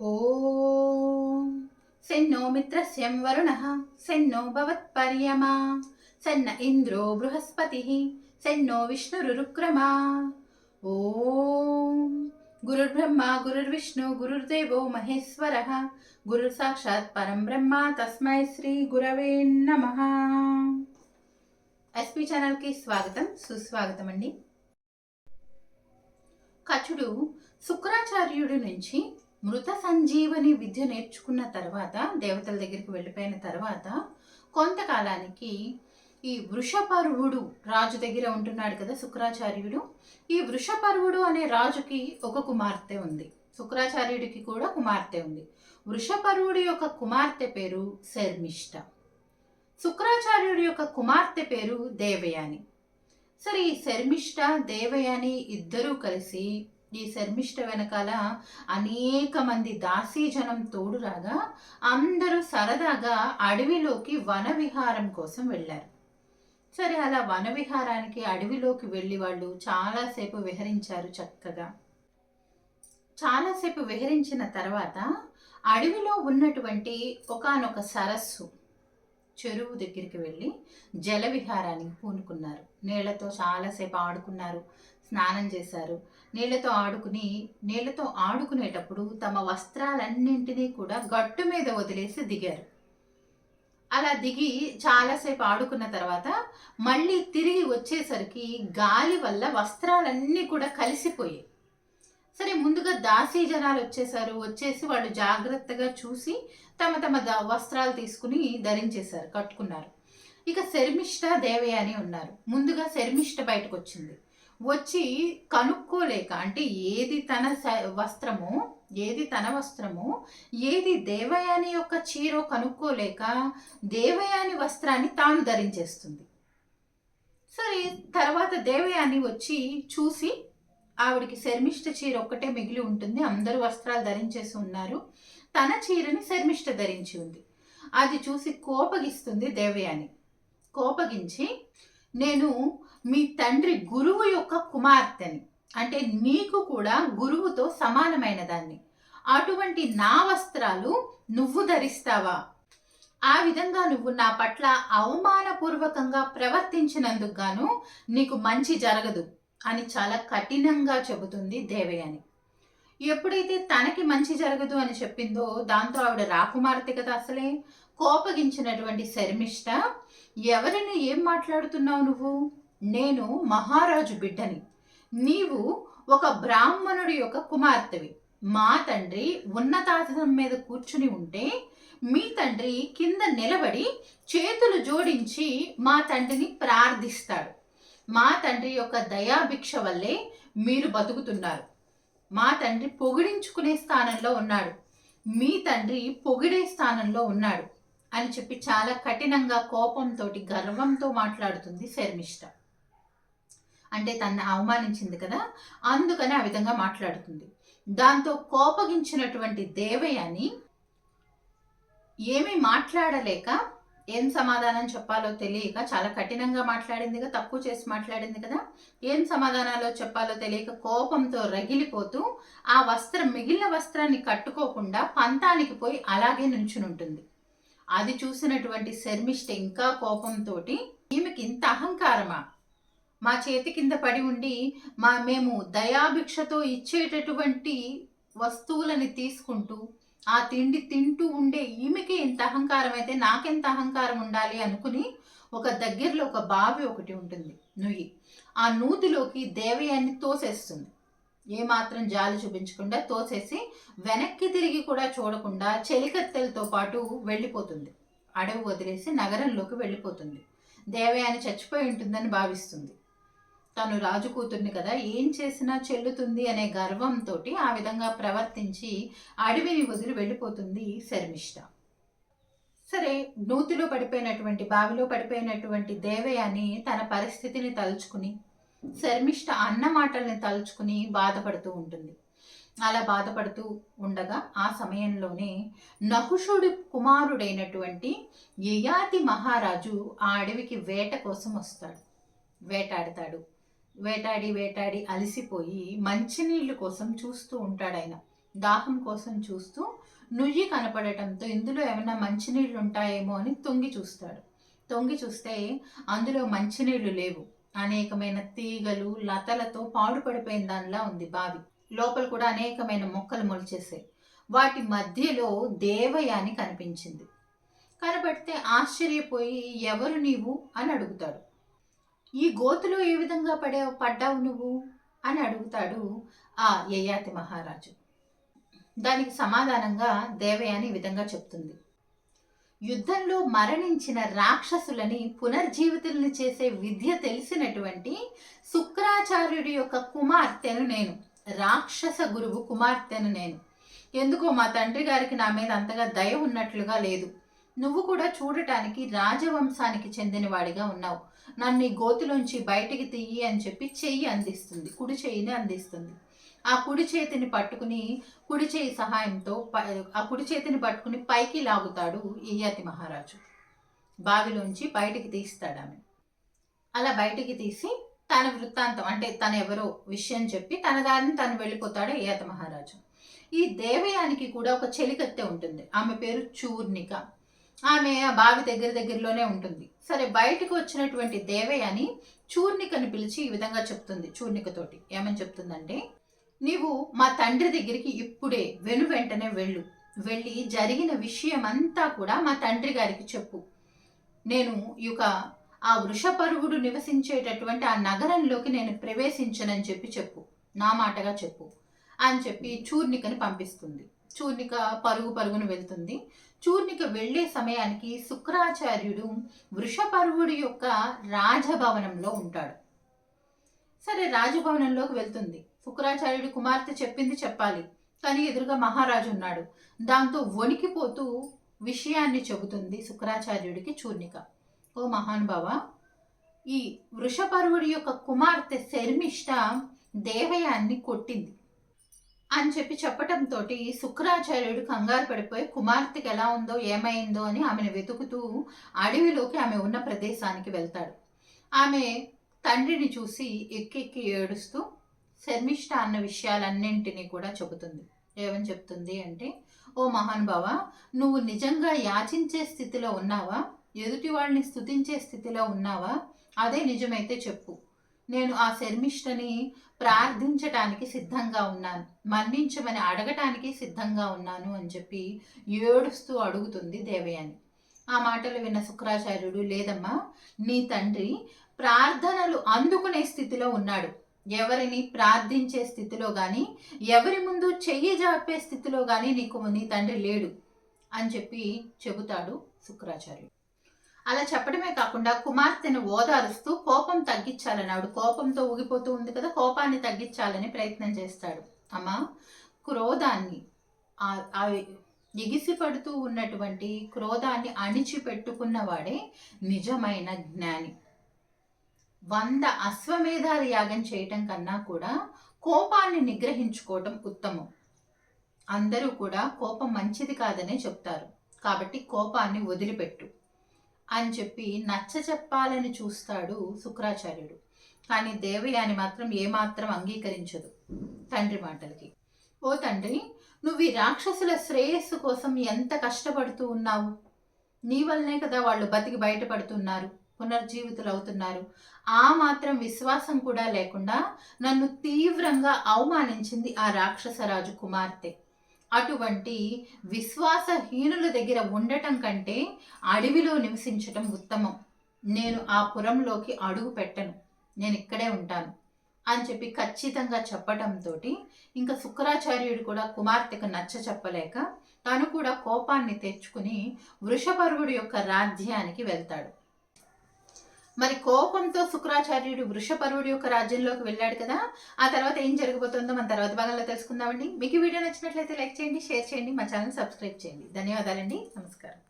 ॐ सेन्नो मित्रस्यं वरुणः सेन्नो भवत्पर्यमा सेन्न इन्द्रो बृहस्पतिः सेन्नो विष्णुरुरुक्रमा ॐ गुरुर्ब्रह्मा गुरुर्विष्णु गुरुर्देवो महेश्वरः गुरुसाक्षात् परं బ్రహ్మ తస్మై శ్రీ గురవే నమ ఎస్పీ ఛానల్కి స్వాగతం సుస్వాగతం అండి కచుడు శుక్రాచార్యుడి నుంచి మృత సంజీవని విద్య నేర్చుకున్న తర్వాత దేవతల దగ్గరికి వెళ్ళిపోయిన తర్వాత కొంతకాలానికి ఈ వృషపర్వుడు రాజు దగ్గర ఉంటున్నాడు కదా శుక్రాచార్యుడు. ఈ వృషపర్వుడు అనే రాజుకి ఒక కుమార్తె ఉంది. శుక్రాచార్యుడికి కూడా కుమార్తె ఉంది. వృషపర్వుడి యొక్క కుమార్తె పేరు శర్మిష్ట. శుక్రాచార్యుడి యొక్క కుమార్తె పేరు దేవయాని. సరే ఈ శర్మిష్ట దేవయాని ఇద్దరూ కలిసి ఈ శర్మిష్ట వెనకాల అనేక మంది దాసీజనం తోడు రాగా అందరూ సరదాగా అడవిలోకి వన విహారం కోసం వెళ్ళారు. సరే అలా వన విహారానికి అడవిలోకి వెళ్ళి వాళ్ళు చాలాసేపు విహరించారు చక్కగా. చాలాసేపు విహరించిన తర్వాత అడవిలో ఉన్నటువంటి ఒకానొక సరస్సు చెరువు దగ్గరికి వెళ్ళి జల విహారానికి పూనుకున్నారు. నీళ్ళతో చాలాసేపు ఆడుకున్నారు. స్నానం చేశారు. నీళ్ళతో ఆడుకుని నీళ్ళతో ఆడుకునేటప్పుడు తమ వస్త్రాలన్నింటినీ కూడా గట్టు మీద వదిలేసి దిగారు. అలా దిగి చాలాసేపు ఆడుకున్న తర్వాత మళ్ళీ తిరిగి వచ్చేసరికి గాలి వల్ల వస్త్రాలన్నీ కూడా కలిసిపోయాయి. సరే ముందుగా దాసీ జనాలు వచ్చేసారు. వచ్చేసి వాళ్ళు జాగ్రత్తగా చూసి తమ తమ ద- వస్త్రాలు తీసుకుని ధరించేశారు కట్టుకున్నారు. ఇక శర్మిష్ట దేవయాని ఉన్నారు. ముందుగా శర్మిష్ట బయటకు వచ్చింది వచ్చి కనుక్కోలేక అంటే ఏది తన వస్త్రము ఏది తన వస్త్రము ఏది దేవయాని యొక్క చీరో కనుక్కోలేక దేవయాని వస్త్రాన్ని తాను ధరించేస్తుంది. సరే తర్వాత దేవయాని వచ్చి చూసి ఆవిడికి శర్మిష్ట చీర ఒక్కటే మిగిలి ఉంటుంది అందరూ వస్త్రాలు ధరించేసి ఉన్నారు తన చీరని శర్మిష్ట ధరించి ఉంది. అది చూసి కోపగిస్తుంది దేవయాని. కోపగించి నేను మీ తండ్రి గురువు యొక్క కుమార్తెని. అంటే నీకు కూడా గురువుతో సమానమైన దాన్ని అటువంటి నా వస్త్రాలు నువ్వు ధరిస్తావా? ఆ విధంగా నువ్వు నా పట్ల అవమానపూర్వకంగా ప్రవర్తించినందుకు గాను నీకు మంచి జరగదు అని చాలా కఠినంగా చెబుతుంది దేవయాని. ఎప్పుడైతే తనకి మంచి జరగదు అని చెప్పిందో దాంతో ఆవిడ రాకుమార్తె కదా అసలే. కోపగించినటువంటి శర్మిష్ట ఎవరిని ఏం మాట్లాడుతున్నావు నువ్వు? నేను మహారాజు బిడ్డని. నీవు ఒక బ్రాహ్మణుడి యొక్క కుమార్తెవి. మా తండ్రి ఉన్నతాసనం మీద కూర్చుని ఉంటే మీ తండ్రి కింద నిలబడి చేతులు జోడించి మా తండ్రిని ప్రార్థిస్తాడు. మా తండ్రి యొక్క దయాభిక్ష వల్లే మీరు బతుకుతున్నారు. మా తండ్రి పొగిడించుకునే స్థానంలో ఉన్నాడు. మీ తండ్రి పొగిడే స్థానంలో ఉన్నాడు అని చెప్పి చాలా కఠినంగా కోపంతో గర్వంతో మాట్లాడుతుంది శర్మిష్ట. అంటే తన్ని అవమానించింది కదా అందుకని ఆ విధంగా మాట్లాడుతుంది. దాంతో కోపగించినటువంటి దేవయాని ఏమీ మాట్లాడలేక ఏం సమాధానం చెప్పాలో తెలియక చాలా కఠినంగా మాట్లాడిందిగా తక్కువ చేసి మాట్లాడింది కదా ఏం సమాధానాలో చెప్పాలో తెలియక కోపంతో రగిలిపోతూ ఆ వస్త్రం మిగిలిన వస్త్రాన్ని కట్టుకోకుండా పంతానికి పోయి అలాగే ఉంటుంది అది చూసినటువంటి శర్మిష్ట ఇంకా కోపంతో ఈమెకి ఇంత అహంకారమా? మా చేతి కింద పడి ఉండి మా మేము దయాభిక్షతో ఇచ్చేటటువంటి వస్తువులని తీసుకుంటూ ఆ తిండి తింటూ ఉండే ఈమెకి ఎంత అహంకారం అయితే నాకెంత అహంకారం ఉండాలి అనుకుని ఒక దగ్గరలో ఒక బావి ఒకటి ఉంటుంది నుయ్యి. ఆ నూతిలోకి దేవయాన్ని తోసేస్తుంది. ఏమాత్రం జాలి చూపించకుండా తోసేసి వెనక్కి తిరిగి కూడా చూడకుండా చెలికత్తెలతో పాటు వెళ్ళిపోతుంది. అడవి వదిలేసి నగరంలోకి వెళ్ళిపోతుంది. దేవయాని చచ్చిపోయి ఉంటుందని భావిస్తుంది. తను రాజు కూతుర్ని కదా ఏం చేసినా చెల్లుతుంది అనే గర్వంతో ఆ విధంగా ప్రవర్తించి అడవిని వదిలి వెళ్ళిపోతుంది శర్మిష్ట సరే నూతిలో పడిపోయినటువంటి బావిలో పడిపోయినటువంటి దేవయాని తన పరిస్థితిని తలుచుకుని శర్మిష్ట అన్న మాటల్ని తలుచుకుని బాధపడుతూ ఉంటుంది. అలా బాధపడుతూ ఉండగా ఆ సమయంలోనే నహుషుడి కుమారుడైనటువంటి యయాతి మహారాజు ఆ అడవికి వేట కోసం వస్తాడు. వేటాడతాడు. వేటాడి వేటాడి అలసిపోయి మంచినీళ్ళు కోసం చూస్తూ ఉంటాడు ఆయన. దాహం కోసం చూస్తూ నుయ్యి కనపడటంతో ఇందులో ఏమైనా మంచినీళ్ళు ఉంటాయేమో అని తొంగి చూస్తాడు. తొంగి చూస్తే అందులో మంచినీళ్ళు లేవు. అనేకమైన తీగలు లతలతో పాడుపడిపోయిన దానిలా ఉంది బావి. లోపల కూడా అనేకమైన మొక్కలు మొలిచేసాయి వాటి మధ్యలో దేవయాని కనిపించింది. కనబడితే ఆశ్చర్యపోయి ఎవరు నీవు? అని అడుగుతాడు. ఈ గోతులో ఏ విధంగా పడే పడ్డావు నువ్వు? అని అడుగుతాడు ఆ యయాతి మహారాజు. దానికి సమాధానంగా దేవయాని ఈ విధంగా చెప్తుంది. యుద్ధంలో మరణించిన రాక్షసులని పునర్జీవితుల్ని చేసే విద్య తెలిసినటువంటి శుక్రాచార్యుడి యొక్క కుమార్తెను నేను రాక్షస గురువు కుమార్తెను నేను. ఎందుకో మా తండ్రి గారికి నా మీద అంతగా దయ ఉన్నట్లుగా లేదు. నువ్వు కూడా చూడటానికి రాజవంశానికి చెందినవాడిగా ఉన్నావు. నన్ను ఈ గోతిలోంచి బయటికి తీయి అని చెప్పి చెయ్యి అందిస్తుంది. కుడి చెయ్యిని అందిస్తుంది. ఆ కుడి చేతిని పట్టుకుని కుడి చేయి సహాయంతో ఆ కుడి చేతిని పట్టుకుని పైకి లాగుతాడు ఇయ్యతి మహారాజు. బావిలోంచి బయటికి తీస్తాడు ఆమె. అలా బయటికి తీసి తన వృత్తాంతం అంటే తన ఎవరో విషయం చెప్పి తన దారిని తను వెళ్ళిపోతాడు ఇయ్యత మహారాజు. ఈ దేవయానికి కూడా ఒక చెలికత్తె ఉంటుంది. ఆమె పేరు చూర్ణిక. ఆమె ఆ బావి దగ్గర దగ్గరలోనే ఉంటుంది. సరే బయటకు వచ్చినటువంటి దేవయాని చూర్ణికని పిలిచి ఈ విధంగా చెప్తుంది చూర్ణికతోటి. ఏమని చెప్తుందంటే నీవు మా తండ్రి దగ్గరికి ఇప్పుడే వెను వెంటనే వెళ్ళు. వెళ్ళి జరిగిన విషయం అంతా కూడా మా తండ్రి గారికి చెప్పు. నేను ఈ యొక్క ఆ వృషపరుగుడు నివసించేటటువంటి ఆ నగరంలోకి నేను ప్రవేశించనని చెప్పి చెప్పు. నా మాటగా చెప్పు. అని చెప్పి చూర్ణికని పంపిస్తుంది. చూర్ణిక పరుగు పరుగును వెళ్తుంది. చూర్ణిక వెళ్ళే సమయానికి శుక్రాచార్యుడు వృషపర్వుడి యొక్క రాజభవనంలో ఉంటాడు. సరే రాజభవనంలోకి వెళ్తుంది. శుక్రాచార్యుడి కుమార్తె చెప్పింది చెప్పాలి. కానీ ఎదురుగా మహారాజు ఉన్నాడు. దాంతో వణికిపోతూ విషయాన్ని చెబుతుంది శుక్రాచార్యుడికి చూర్ణిక. ఓ మహానుభావ ఈ వృషపర్వుడి యొక్క కుమార్తె శర్మిష్ట దేవయాన్ని కొట్టింది. అని చెప్పి చెప్పటంతో శుక్రాచార్యుడు కంగారు పడిపోయి కుమార్తెకి ఎలా ఉందో ఏమైందో అని ఆమెను వెతుకుతూ అడవిలోకి ఆమె ఉన్న ప్రదేశానికి వెళ్తాడు. ఆమె తండ్రిని చూసి ఎక్కెక్కి ఏడుస్తూ శర్మిష్ట అన్న విషయాలన్నింటినీ కూడా చెబుతుంది. ఏమని చెప్తుంది అంటే ఓ మహానుభావ నువ్వు నిజంగా యాచించే స్థితిలో ఉన్నావా? ఎదుటి వాళ్ళని స్థుతించే స్థితిలో ఉన్నావా? అదే నిజమైతే చెప్పు. నేను ఆ శర్మిష్టని ప్రార్థించటానికి సిద్ధంగా ఉన్నాను. మరణించమని అడగటానికి సిద్ధంగా ఉన్నాను అని చెప్పి ఏడుస్తూ అడుగుతుంది దేవయాని. ఆ మాటలు విన్న శుక్రాచార్యుడు లేదమ్మా నీ తండ్రి ప్రార్థనలు అందుకునే స్థితిలో ఉన్నాడు. ఎవరిని ప్రార్థించే స్థితిలో కానీ ఎవరి ముందు చెయ్యి జాపే స్థితిలో కానీ నీకు నీ తండ్రి లేడు అని చెప్పి చెబుతాడు శుక్రాచార్యుడు. అలా చెప్పడమే కాకుండా కుమార్తెను ఓదారుస్తూ కోపం తగ్గించాలని ఆవిడ కోపంతో ఊగిపోతూ ఉంది కదా కోపాన్ని తగ్గించాలని ప్రయత్నం చేస్తాడు. అమ్మ క్రోధాన్ని ఎగిసిపడుతూ ఉన్నటువంటి క్రోధాన్ని అణిచిపెట్టుకున్నవాడే నిజమైన జ్ఞాని. వంద అశ్వమేధాల యాగం చేయటం కన్నా కూడా కోపాన్ని నిగ్రహించుకోవటం ఉత్తమం. అందరూ కూడా కోపం మంచిది కాదనే చెప్తారు. కాబట్టి కోపాన్ని వదిలిపెట్టు. అని చెప్పి నచ్చ చెప్పాలని చూస్తాడు శుక్రాచార్యుడు. కానీ దేవయాని మాత్రం ఏమాత్రం అంగీకరించదు తండ్రి మాటలకి. ఓ తండ్రి నువ్వు ఈ రాక్షసుల శ్రేయస్సు కోసం ఎంత కష్టపడుతూ ఉన్నావు? నీ వల్లనే కదా వాళ్ళు బతికి బయటపడుతున్నారు పునర్జీవితులు అవుతున్నారు. ఆ మాత్రం విశ్వాసం కూడా లేకుండా నన్ను తీవ్రంగా అవమానించింది ఆ రాక్షసరాజు కుమార్తె. అటువంటి విశ్వాసహీనుల దగ్గర ఉండటం కంటే అడవిలో నివసించటం ఉత్తమం. నేను ఆ పురంలోకి అడుగు పెట్టను. నేను ఇక్కడే ఉంటాను అని చెప్పి ఖచ్చితంగా చెప్పటంతో ఇంకా శుక్రాచార్యుడు కూడా కుమార్తెకు నచ్చ చెప్పలేక తను కూడా కోపాన్ని తెచ్చుకుని వృషపర్వుడి యొక్క రాజ్యానికి వెళ్తాడు. మరి కోపంతో శుక్రాచార్యుడు వృషపరుడు యొక్క రాజ్యంలోకి వెళ్ళాడు కదా ఆ తర్వాత ఏం జరగబోతుందో మన తర్వాత భాగంలో తెలుసుకుందామండి. మీకు వీడియో నచ్చినట్లయితే లైక్ చేయండి షేర్ చేయండి మా ఛానల్ సబ్స్క్రైబ్ చేయండి. ధన్యవాదాలండి. నమస్కారం.